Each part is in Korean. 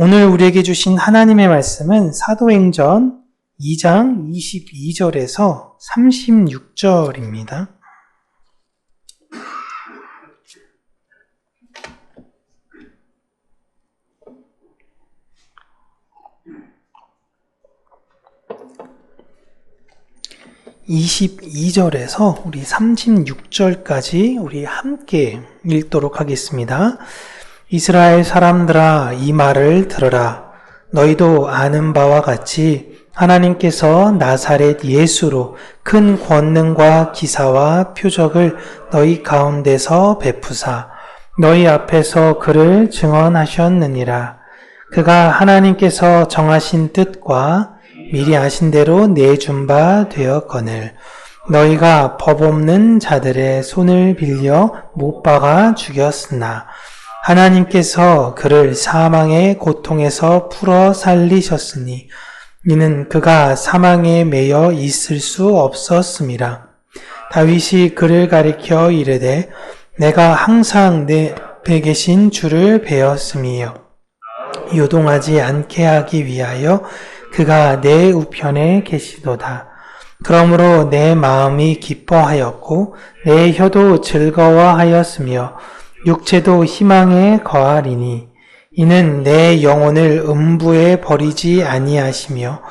오늘 우리에게 주신 하나님의 말씀은 사도행전 2장 22절에서 36절입니다. (22절에서) 우리 (36절까지) 우리 함께 읽도록 하겠습니다. 이스라엘 사람들아 이 말을 들으라. 너희도 아는 바와 같이 하나님께서 나사렛 예수로 큰 권능과 기사와 표적을 너희 가운데서 베푸사 너희 앞에서 그를 증언하셨느니라. 그가 하나님께서 정하신 뜻과 미리 아신 대로 내준 바 되었거늘 너희가 법 없는 자들의 손을 빌려 못 박아 죽였으나 하나님께서 그를 사망의 고통에서 풀어 살리셨으니 이는 그가 사망에 매여 있을 수 없었음이라. 다윗이 그를 가리켜 이르되 내가 항상 내 앞에 계신 주를 배웠음이요. 요동하지 않게 하기 위하여 그가 내 우편에 계시도다. 그러므로 내 마음이 기뻐하였고 내 혀도 즐거워하였으며 육체도 희망에 거하리니 이는 내 영혼을 음부에 버리지 아니하시며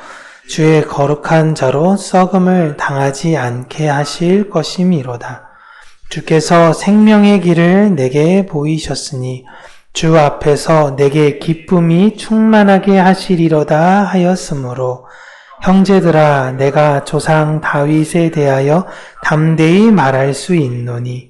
주의 거룩한 자로 썩음을 당하지 않게 하실 것이미로다. 주께서 생명의 길을 내게 보이셨으니 주 앞에서 내게 기쁨이 충만하게 하시리로다 하였으므로 형제들아 내가 조상 다윗에 대하여 담대히 말할 수 있노니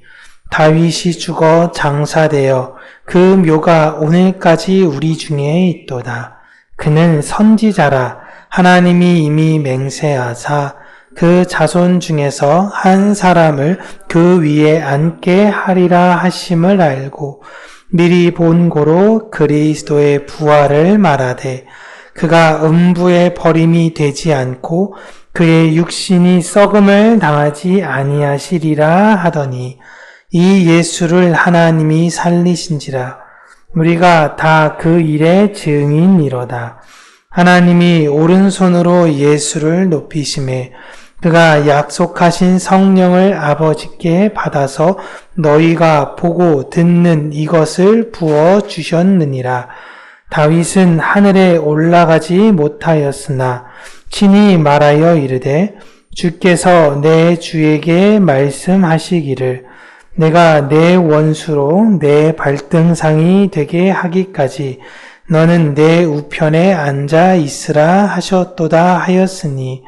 다윗이 죽어 장사되어 그 묘가 오늘까지 우리 중에 있도다. 그는 선지자라 하나님이 이미 맹세하사 그 자손 중에서 한 사람을 그 위에 앉게 하리라 하심을 알고 미리 본 고로 그리스도의 부활을 말하되 그가 음부의 버림이 되지 않고 그의 육신이 썩음을 당하지 아니하시리라 하더니 이 예수를 하나님이 살리신지라 우리가 다 그 일의 증인이로다. 하나님이 오른손으로 예수를 높이심에 그가 약속하신 성령을 아버지께 받아서 너희가 보고 듣는 이것을 부어 주셨느니라. 다윗은 하늘에 올라가지 못하였으나 친히 말하여 이르되 주께서 내 주에게 말씀하시기를 내가 내 원수로 내 발등상이 되게 하기까지 너는 내 우편에 앉아 있으라 하셨도다 하였으니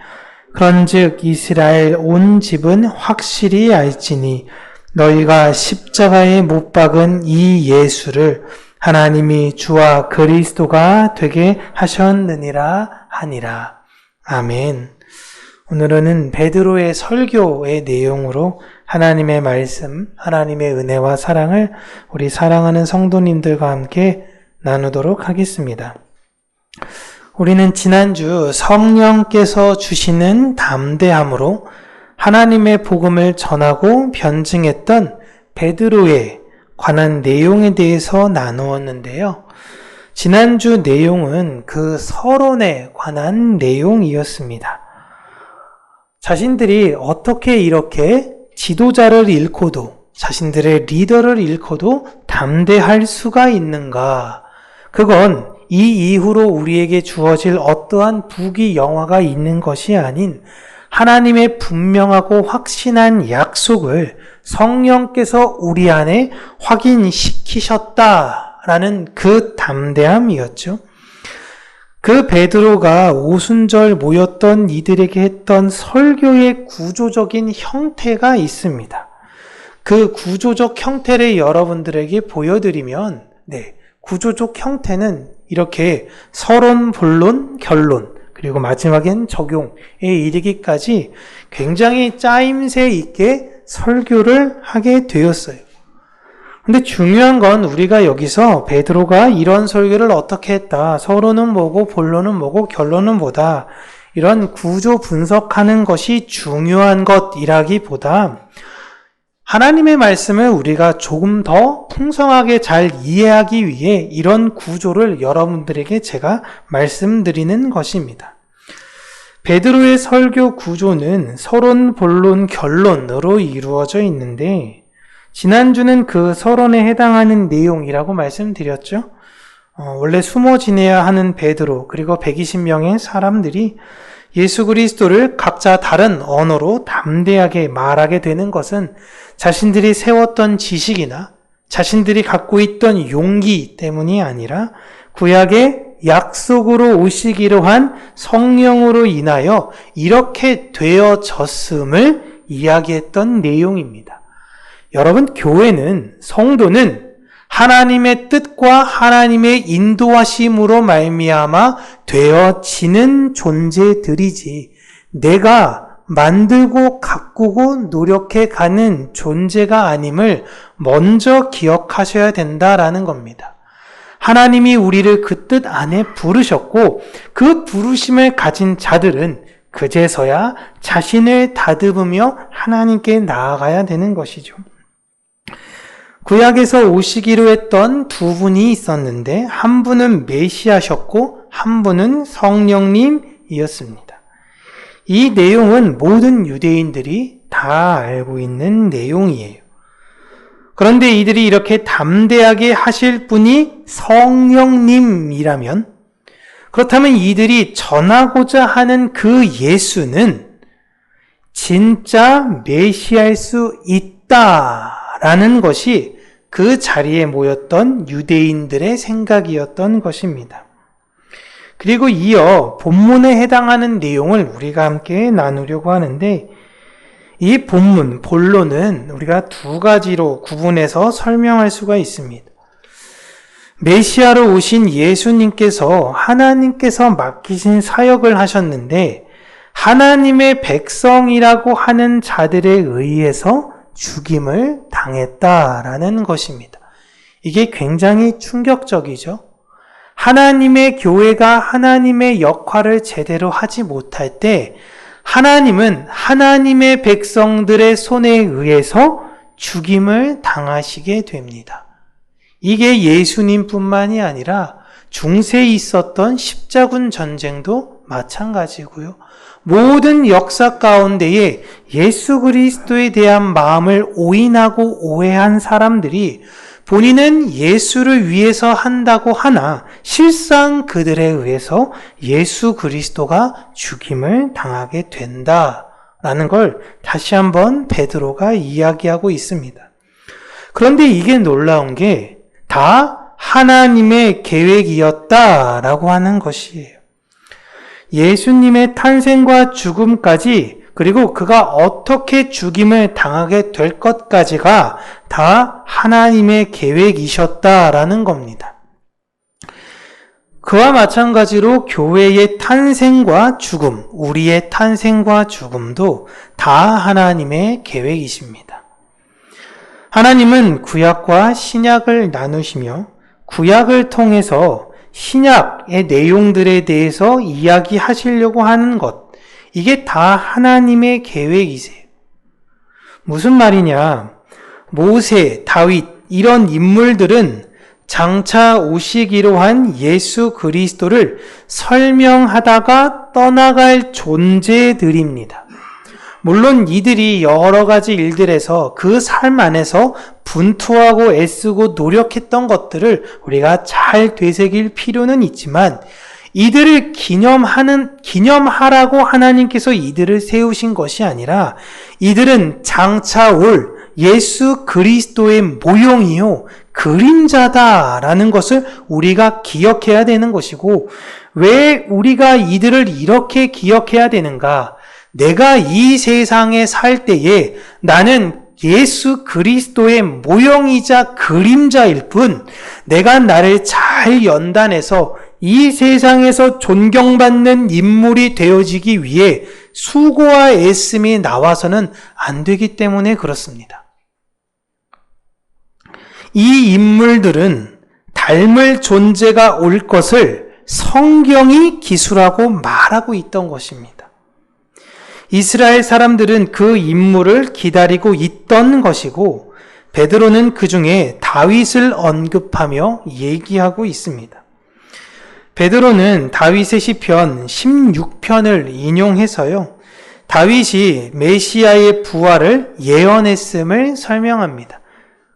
그런즉 이스라엘 온 집은 확실히 알지니 너희가 십자가에 못 박은 이 예수를 하나님이 주와 그리스도가 되게 하셨느니라 하니라. 아멘. 오늘은 베드로의 설교의 내용으로 하나님의 말씀, 하나님의 은혜와 사랑을 우리 사랑하는 성도님들과 함께 나누도록 하겠습니다. 우리는 지난주 성령께서 주시는 담대함으로 하나님의 복음을 전하고 변증했던 베드로에 관한 내용에 대해서 나누었는데요. 지난주 내용은 그 서론에 관한 내용이었습니다. 자신들이 어떻게 이렇게 지도자를 잃고도 자신들의 리더를 잃고도 담대할 수가 있는가? 그건 이 이후로 우리에게 주어질 어떠한 부귀 영화가 있는 것이 아닌 하나님의 분명하고 확신한 약속을 성령께서 우리 안에 확인시키셨다라는 그 담대함이었죠. 그 베드로가 오순절 모였던 이들에게 했던 설교의 구조적인 형태가 있습니다. 그 구조적 형태를 여러분들에게 보여드리면, 네, 구조적 형태는 이렇게 서론, 본론, 결론, 그리고 마지막엔 적용에 이르기까지 굉장히 짜임새 있게 설교를 하게 되었어요. 근데 중요한 건 우리가 여기서 베드로가 이런 설교를 어떻게 했다. 서론은 뭐고 본론은 뭐고 결론은 뭐다. 이런 구조 분석하는 것이 중요한 것이라기보다 하나님의 말씀을 우리가 조금 더 풍성하게 잘 이해하기 위해 이런 구조를 여러분들에게 제가 말씀드리는 것입니다. 베드로의 설교 구조는 서론, 본론, 결론으로 이루어져 있는데 지난주는 그 서론에 해당하는 내용이라고 말씀드렸죠. 어, 원래 숨어 지내야 하는 베드로 그리고 120명의 사람들이 예수 그리스도를 각자 다른 언어로 담대하게 말하게 되는 것은 자신들이 세웠던 지식이나 자신들이 갖고 있던 용기 때문이 아니라 구약의 약속으로 오시기로 한 성령으로 인하여 이렇게 되어졌음을 이야기했던 내용입니다. 여러분, 교회는, 성도는 하나님의 뜻과 하나님의 인도하심으로 말미암아 되어지는 존재들이지 내가 만들고 가꾸고 노력해 가는 존재가 아님을 먼저 기억하셔야 된다라는 겁니다. 하나님이 우리를 그 뜻 안에 부르셨고 그 부르심을 가진 자들은 그제서야 자신을 다듬으며 하나님께 나아가야 되는 것이죠. 구약에서 오시기로 했던 두 분이 있었는데 한 분은 메시아셨고 한 분은 성령님이었습니다. 이 내용은 모든 유대인들이 다 알고 있는 내용이에요. 그런데 이들이 이렇게 담대하게 하실 분이 성령님이라면 그렇다면 이들이 전하고자 하는 그 예수는 진짜 메시아일 수 있다 라는 것이 그 자리에 모였던 유대인들의 생각이었던 것입니다. 그리고 이어 본문에 해당하는 내용을 우리가 함께 나누려고 하는데 이 본문, 본론은 우리가 두 가지로 구분해서 설명할 수가 있습니다. 메시아로 오신 예수님께서 하나님께서 맡기신 사역을 하셨는데 하나님의 백성이라고 하는 자들에 의해서 죽임을 당했다라는 것입니다. 이게 굉장히 충격적이죠. 하나님의 교회가 하나님의 역할을 제대로 하지 못할 때 하나님은 하나님의 백성들의 손에 의해서 죽임을 당하시게 됩니다. 이게 예수님뿐만이 아니라 중세에 있었던 십자군 전쟁도 마찬가지고요. 모든 역사 가운데에 예수 그리스도에 대한 마음을 오인하고 오해한 사람들이 본인은 예수를 위해서 한다고 하나 실상 그들에 의해서 예수 그리스도가 죽임을 당하게 된다라는 걸 다시 한번 베드로가 이야기하고 있습니다. 그런데 이게 놀라운 게 다 하나님의 계획이었다라고 하는 것이에요. 예수님의 탄생과 죽음까지 그리고 그가 어떻게 죽임을 당하게 될 것까지가 다 하나님의 계획이셨다라는 겁니다. 그와 마찬가지로 교회의 탄생과 죽음, 우리의 탄생과 죽음도 다 하나님의 계획이십니다. 하나님은 구약과 신약을 나누시며 구약을 통해서 신약의 내용들에 대해서 이야기하시려고 하는 것, 이게 다 하나님의 계획이세요. 무슨 말이냐? 모세, 다윗, 이런 인물들은 장차 오시기로 한 예수 그리스도를 설명하다가 떠나갈 존재들입니다. 물론 이들이 여러 가지 일들에서 그 삶 안에서 분투하고 애쓰고 노력했던 것들을 우리가 잘 되새길 필요는 있지만 이들을 기념하는, 기념하라고 하나님께서 이들을 세우신 것이 아니라 이들은 장차 올 예수 그리스도의 모형이요, 그림자다라는 것을 우리가 기억해야 되는 것이고, 왜 우리가 이들을 이렇게 기억해야 되는가? 내가 이 세상에 살 때에 나는 예수 그리스도의 모형이자 그림자일 뿐, 내가 나를 잘 연단해서 이 세상에서 존경받는 인물이 되어지기 위해 수고와 애씀이 나와서는 안 되기 때문에 그렇습니다. 이 인물들은 닮을 존재가 올 것을 성경이 기술하고 말하고 있던 것입니다. 이스라엘 사람들은 그 인물을 기다리고 있던 것이고 베드로는 그 중에 다윗을 언급하며 얘기하고 있습니다. 베드로는 다윗의 시편 16편을 인용해서요. 다윗이 메시아의 부활을 예언했음을 설명합니다.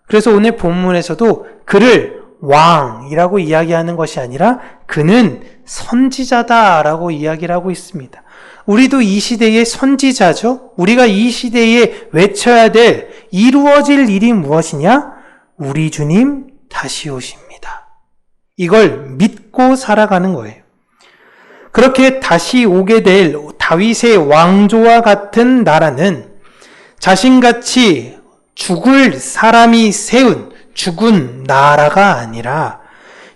그래서 오늘 본문에서도 그를 왕이라고 이야기하는 것이 아니라 그는 선지자다라고 이야기를 하고 있습니다. 우리도 이 시대의 선지자죠? 우리가 이 시대에 외쳐야 될 이루어질 일이 무엇이냐? 우리 주님 다시 오십니다. 이걸 믿고 살아가는 거예요. 그렇게 다시 오게 될 다윗의 왕조와 같은 나라는 자신같이 죽을 사람이 세운 죽은 나라가 아니라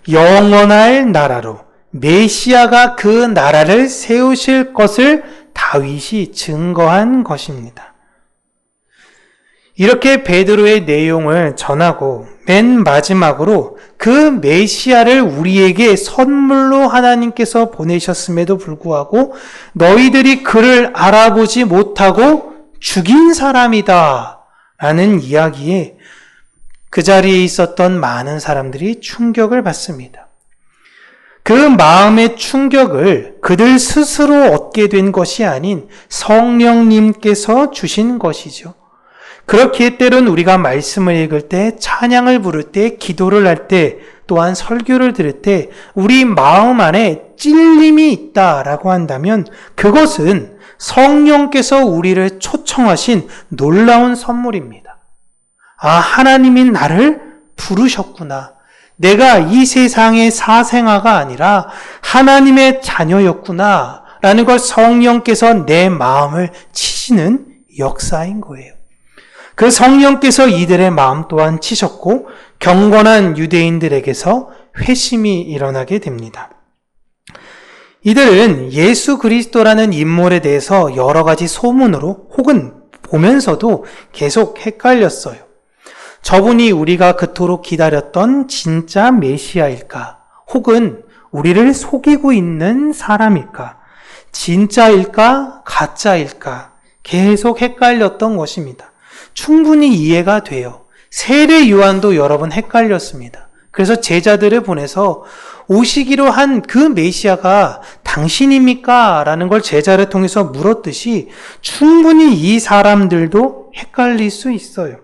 영원할 나라로 메시아가 그 나라를 세우실 것을 다윗이 증거한 것입니다. 이렇게 베드로의 내용을 전하고 맨 마지막으로 그 메시아를 우리에게 선물로 하나님께서 보내셨음에도 불구하고 너희들이 그를 알아보지 못하고 죽인 사람이다 라는 이야기에 그 자리에 있었던 많은 사람들이 충격을 받습니다. 그 마음의 충격을 그들 스스로 얻게 된 것이 아닌 성령님께서 주신 것이죠. 그렇기에 때론 우리가 말씀을 읽을 때, 찬양을 부를 때, 기도를 할 때, 또한 설교를 들을 때, 우리 마음 안에 찔림이 있다라고 한다면, 그것은 성령께서 우리를 초청하신 놀라운 선물입니다. 아, 하나님이 나를 부르셨구나. 내가 이 세상의 사생아가 아니라 하나님의 자녀였구나. 라는 걸 성령께서 내 마음을 치시는 역사인 거예요. 그 성령께서 이들의 마음 또한 치셨고 경건한 유대인들에게서 회심이 일어나게 됩니다. 이들은 예수 그리스도라는 인물에 대해서 여러 가지 소문으로 혹은 보면서도 계속 헷갈렸어요. 저분이 우리가 그토록 기다렸던 진짜 메시아일까? 혹은 우리를 속이고 있는 사람일까? 진짜일까? 가짜일까? 계속 헷갈렸던 것입니다. 충분히 이해가 돼요. 세례 요한도 여러 번 헷갈렸습니다. 그래서 제자들을 보내서 오시기로 한 그 메시아가 당신입니까? 라는 걸 제자를 통해서 물었듯이 충분히 이 사람들도 헷갈릴 수 있어요.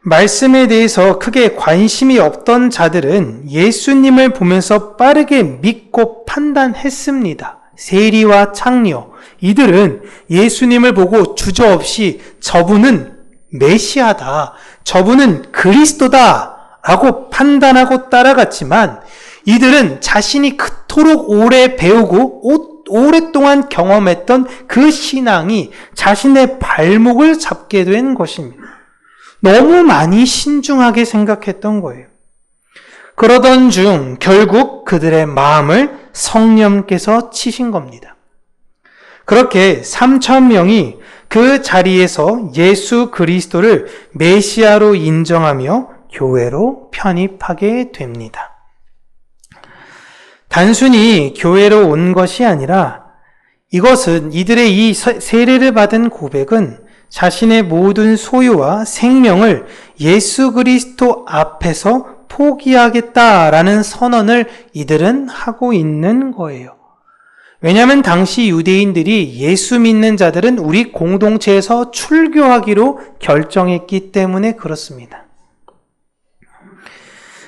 말씀에 대해서 크게 관심이 없던 자들은 예수님을 보면서 빠르게 믿고 판단했습니다. 세리와 창녀, 이들은 예수님을 보고 주저없이 저분은 메시아다. 저분은 그리스도다. 라고 판단하고 따라갔지만 이들은 자신이 그토록 오래 배우고 오랫동안 경험했던 그 신앙이 자신의 발목을 잡게 된 것입니다. 너무 많이 신중하게 생각했던 거예요. 그러던 중 결국 그들의 마음을 성령께서 치신 겁니다. 그렇게 3천 명이 그 자리에서 예수 그리스도를 메시아로 인정하며 교회로 편입하게 됩니다. 단순히 교회로 온 것이 아니라 이것은 이들의 이 세례를 받은 고백은 자신의 모든 소유와 생명을 예수 그리스도 앞에서 포기하겠다라는 선언을 이들은 하고 있는 거예요. 왜냐하면 당시 유대인들이 예수 믿는 자들은 우리 공동체에서 출교하기로 결정했기 때문에 그렇습니다.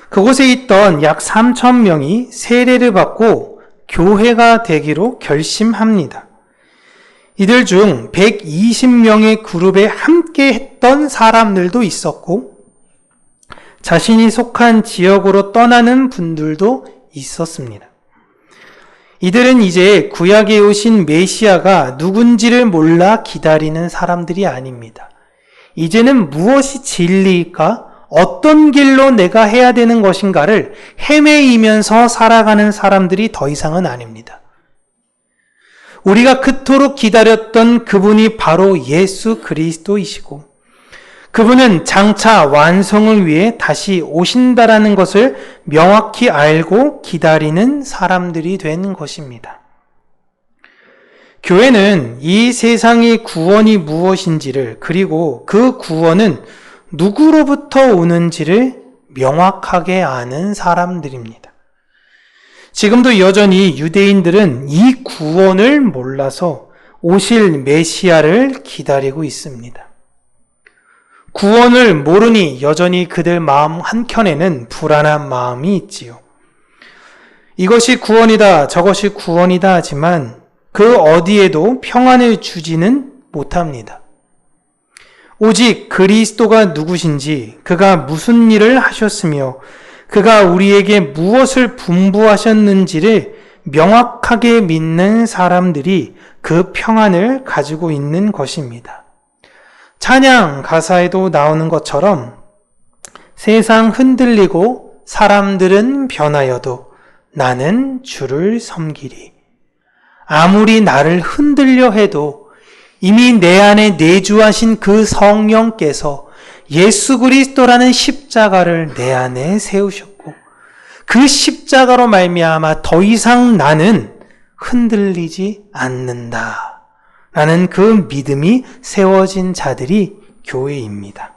그곳에 있던 약 3천 명이 세례를 받고 교회가 되기로 결심합니다. 이들 중 120명의 그룹에 함께 했던 사람들도 있었고, 자신이 속한 지역으로 떠나는 분들도 있었습니다. 이들은 이제 구약에 오신 메시아가 누군지를 몰라 기다리는 사람들이 아닙니다. 이제는 무엇이 진리일까? 어떤 길로 내가 해야 되는 것인가를 헤매이면서 살아가는 사람들이 더 이상은 아닙니다. 우리가 그토록 기다렸던 그분이 바로 예수 그리스도이시고, 그분은 장차 완성을 위해 다시 오신다라는 것을 명확히 알고 기다리는 사람들이 된 것입니다. 교회는 이 세상의 구원이 무엇인지를 그리고 그 구원은 누구로부터 오는지를 명확하게 아는 사람들입니다. 지금도 여전히 유대인들은 이 구원을 몰라서 오실 메시아를 기다리고 있습니다. 구원을 모르니 여전히 그들 마음 한켠에는 불안한 마음이 있지요. 이것이 구원이다, 저것이 구원이다 하지만 그 어디에도 평안을 주지는 못합니다. 오직 그리스도가 누구신지, 그가 무슨 일을 하셨으며, 그가 우리에게 무엇을 분부하셨는지를 명확하게 믿는 사람들이 그 평안을 가지고 있는 것입니다. 찬양 가사에도 나오는 것처럼 세상 흔들리고 사람들은 변하여도 나는 주를 섬기리. 아무리 나를 흔들려 해도 이미 내 안에 내주하신 그 성령께서 예수 그리스도라는 십자가를 내 안에 세우셨고 그 십자가로 말미암아 더 이상 나는 흔들리지 않는다. 라는 그 믿음이 세워진 자들이 교회입니다.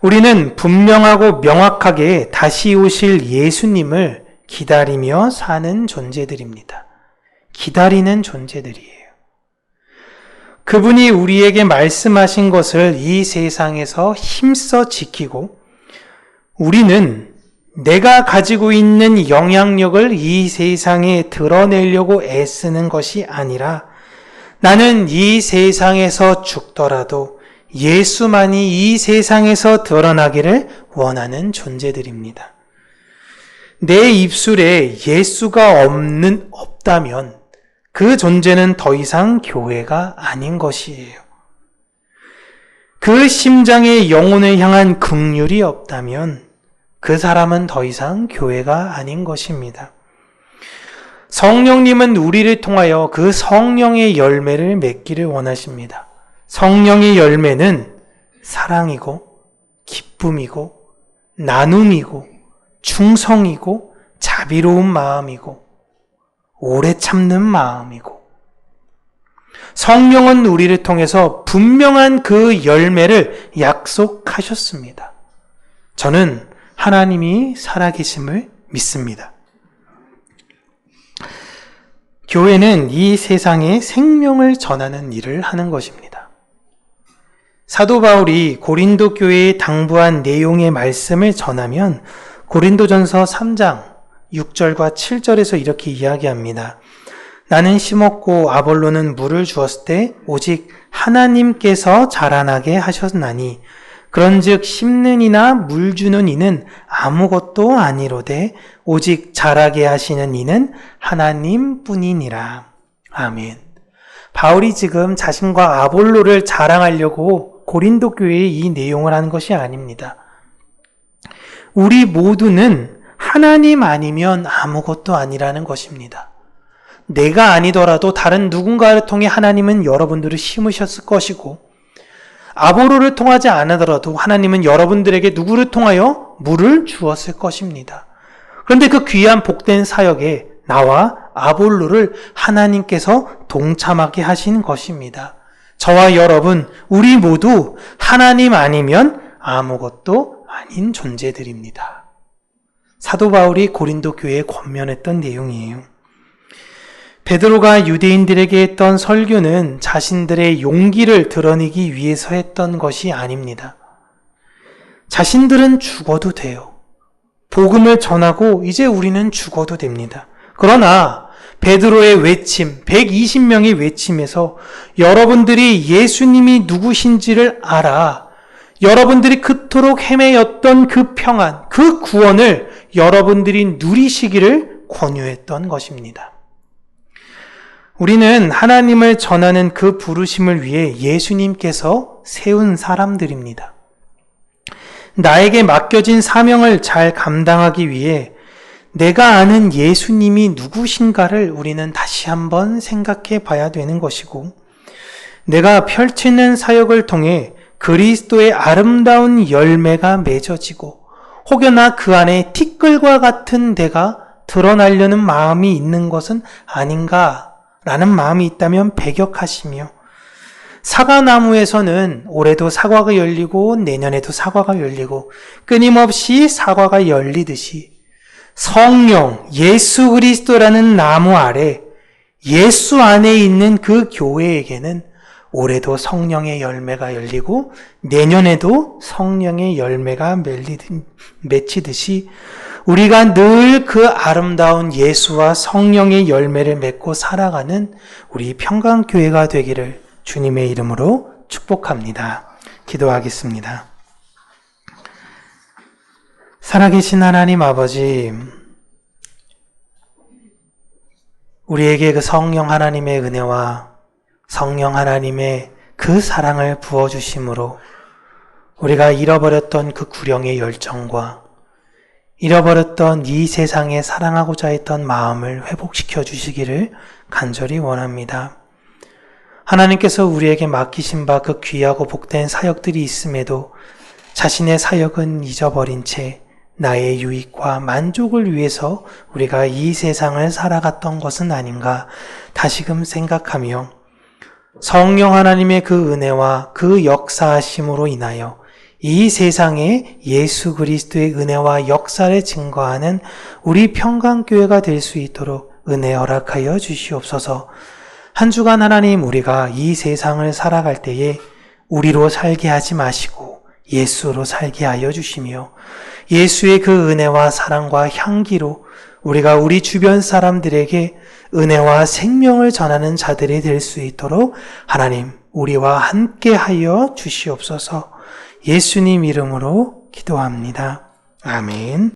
우리는 분명하고 명확하게 다시 오실 예수님을 기다리며 사는 존재들입니다. 기다리는 존재들이에요. 그분이 우리에게 말씀하신 것을 이 세상에서 힘써 지키고 우리는 내가 가지고 있는 영향력을 이 세상에 드러내려고 애쓰는 것이 아니라 나는 이 세상에서 죽더라도 예수만이 이 세상에서 드러나기를 원하는 존재들입니다. 내 입술에 예수가 없는, 없다면 그 존재는 더 이상 교회가 아닌 것이에요. 그 심장에 영혼을 향한 긍휼이 없다면 그 사람은 더 이상 교회가 아닌 것입니다. 성령님은 우리를 통하여 그 성령의 열매를 맺기를 원하십니다. 성령의 열매는 사랑이고, 기쁨이고, 나눔이고, 충성이고, 자비로운 마음이고, 오래 참는 마음이고, 성령은 우리를 통해서 분명한 그 열매를 약속하셨습니다. 저는 하나님이 살아계심을 믿습니다. 교회는 이 세상에 생명을 전하는 일을 하는 것입니다. 사도 바울이 고린도 교회에 당부한 내용의 말씀을 전하면 고린도전서 3장 6절과 7절에서 이렇게 이야기합니다. 나는 심었고 아볼로는 물을 주었을 때 오직 하나님께서 자라나게 하셨나니 그런즉 심는 이나 물 주는 이는 아무것도 아니로되 오직 자라게 하시는 이는 하나님뿐이니라. 아멘. 바울이 지금 자신과 아볼로를 자랑하려고 고린도 교회에 이 내용을 하는 것이 아닙니다. 우리 모두는 하나님 아니면 아무것도 아니라는 것입니다. 내가 아니더라도 다른 누군가를 통해 하나님은 여러분들을 심으셨을 것이고 아보로를 통하지 않으더라도 하나님은 여러분들에게 누구를 통하여 물을 주었을 것입니다. 그런데 그 귀한 복된 사역에 나와 아볼로를 하나님께서 동참하게 하신 것입니다. 저와 여러분, 우리 모두 하나님 아니면 아무것도 아닌 존재들입니다. 사도 바울이 고린도 교회에 권면했던 내용이에요. 베드로가 유대인들에게 했던 설교는 자신들의 용기를 드러내기 위해서 했던 것이 아닙니다. 자신들은 죽어도 돼요. 복음을 전하고 이제 우리는 죽어도 됩니다. 그러나 베드로의 외침, 120명의 외침에서 여러분들이 예수님이 누구신지를 알아 여러분들이 그토록 헤매였던 그 평안, 그 구원을 여러분들이 누리시기를 권유했던 것입니다. 우리는 하나님을 전하는 그 부르심을 위해 예수님께서 세운 사람들입니다. 나에게 맡겨진 사명을 잘 감당하기 위해 내가 아는 예수님이 누구신가를 우리는 다시 한번 생각해 봐야 되는 것이고, 내가 펼치는 사역을 통해 그리스도의 아름다운 열매가 맺어지고, 혹여나 그 안에 티끌과 같은 내가 드러나려는 마음이 있는 것은 아닌가 라는 마음이 있다면 배격하시며 사과나무에서는 올해도 사과가 열리고 내년에도 사과가 열리고 끊임없이 사과가 열리듯이 성령 예수 그리스도라는 나무 아래 예수 안에 있는 그 교회에게는 올해도 성령의 열매가 열리고 내년에도 성령의 열매가 맺히듯- 맺히듯이 우리가 늘 그 아름다운 예수와 성령의 열매를 맺고 살아가는 우리 평강교회가 되기를 주님의 이름으로 축복합니다. 기도하겠습니다. 살아계신 하나님 아버지, 우리에게 그 성령 하나님의 은혜와 성령 하나님의 그 사랑을 부어주심으로 우리가 잃어버렸던 그 구령의 열정과 잃어버렸던 이 세상에 사랑하고자 했던 마음을 회복시켜 주시기를 간절히 원합니다. 하나님께서 우리에게 맡기신 바 그 귀하고 복된 사역들이 있음에도 자신의 사역은 잊어버린 채 나의 유익과 만족을 위해서 우리가 이 세상을 살아갔던 것은 아닌가 다시금 생각하며 성령 하나님의 그 은혜와 그 역사하심으로 인하여 이 세상에 예수 그리스도의 은혜와 역사를 증거하는 우리 평강교회가 될 수 있도록 은혜 허락하여 주시옵소서. 한 주간 하나님 우리가 이 세상을 살아갈 때에 우리로 살게 하지 마시고 예수로 살게 하여 주시며 예수의 그 은혜와 사랑과 향기로 우리가 우리 주변 사람들에게 은혜와 생명을 전하는 자들이 될 수 있도록 하나님 우리와 함께 하여 주시옵소서 예수님 이름으로 기도합니다. 아멘.